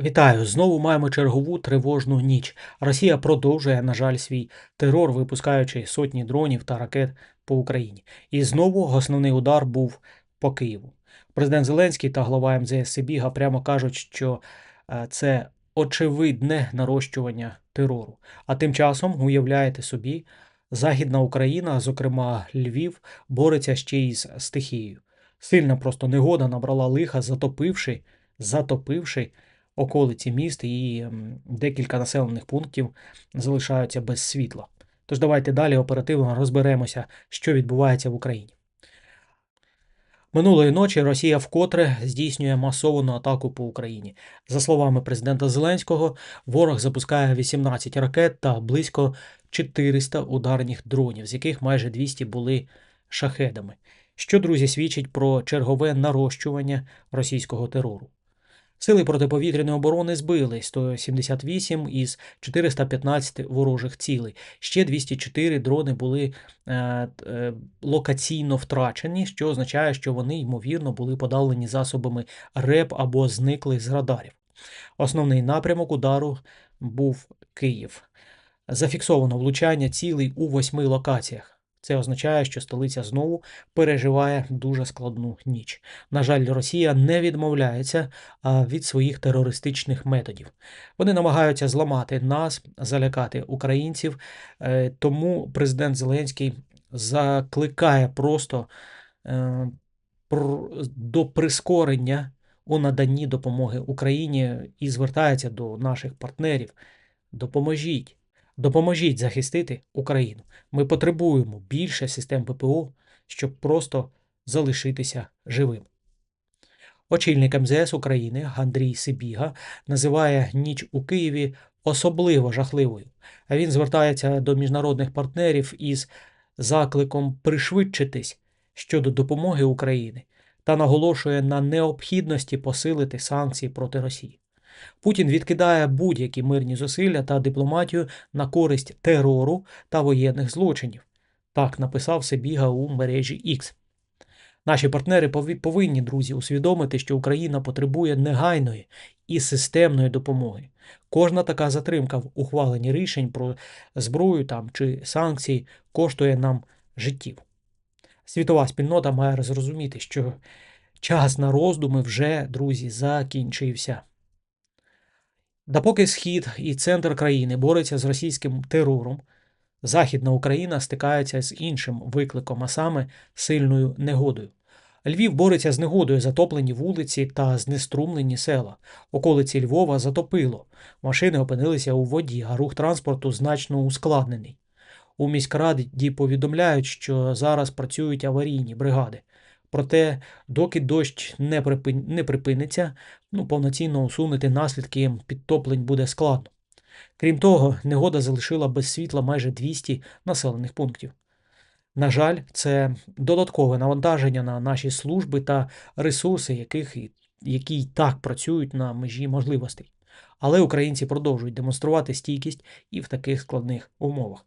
Вітаю! Знову маємо чергову тривожну ніч. Росія продовжує, на жаль, свій терор, випускаючи сотні дронів та ракет по Україні. І знову основний удар був по Києву. Президент Зеленський та глава МЗС Сибіга прямо кажуть, що е, це очевидне нарощування терору. А тим часом, уявляєте собі, Західна Україна, зокрема Львів, бореться ще із стихією. Сильна просто негода набрала лиха, затопивши, затопивши околиці міст і декілька населених пунктів залишаються без світла. Тож давайте далі оперативно розберемося, що відбувається в Україні. Минулої ночі Росія вкотре здійснює масовану атаку по Україні. За словами президента Зеленського, ворог запускає 18 ракет та близько 400 ударних дронів, з яких майже 200 були шахедами. Що, друзі, свідчить про чергове нарощування російського терору. Сили протиповітряної оборони збили 178 із 415 ворожих цілей. Ще 204 дрони були е, е, локаційно втрачені, що означає, що вони, ймовірно, були подавлені засобами РЕП або зникли з радарів. Основний напрямок удару був Київ. Зафіксовано влучання цілей у восьми локаціях. Це означає, що столиця знову переживає дуже складну ніч. На жаль, Росія не відмовляється від своїх терористичних методів. Вони намагаються зламати нас, залякати українців. Е, Тому президент Зеленський закликає просто е, до прискорення у наданні допомоги Україні і звертається до наших партнерів. Допоможіть. Допоможіть захистити Україну. Ми потребуємо більше систем ППО, щоб просто залишитися живим. Очільник МЗС України Андрій Сибіга називає ніч у Києві особливо жахливою. А він звертається до міжнародних партнерів із закликом пришвидшитись щодо допомоги Україні та наголошує на необхідності посилити санкції проти Росії. Путін відкидає будь-які мирні зусилля та дипломатію на користь терору та воєнних злочинів. Так написав Сибіга у мережі X. Наші партнери повинні, друзі, усвідомити, що Україна потребує негайної і системної допомоги. Кожна така затримка в ухваленні рішень про зброю там чи санкції коштує нам життів. Світова спільнота має зрозуміти, що час на роздуми вже, друзі, закінчився. Допоки схід і центр країни борються з російським терором, Західна Україна стикається з іншим викликом, а саме сильною негодою. Львів бореться з негодою, затоплені вулиці та знеструмлені села. Околиці Львова затопило. Машини опинилися у воді, а рух транспорту значно ускладнений. У міськраді повідомляють, що зараз працюють аварійні бригади. Проте, доки дощ не, припин... не припиниться, ну, повноцінно усунути наслідки підтоплень буде складно. Крім того, негода залишила без світла майже 200 населених пунктів. На жаль, це додаткове навантаження на наші служби та ресурси, яких, які й так працюють на межі можливостей. Але українці продовжують демонструвати стійкість і в таких складних умовах.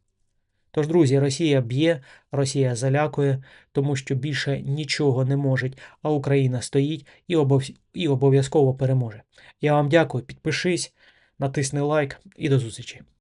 Тож, друзі, Росія б'є, Росія залякує, тому що більше нічого не може, а Україна стоїть і обов- і обов'язково переможе. Я вам дякую, підпишись, натисни лайк і до зустрічі.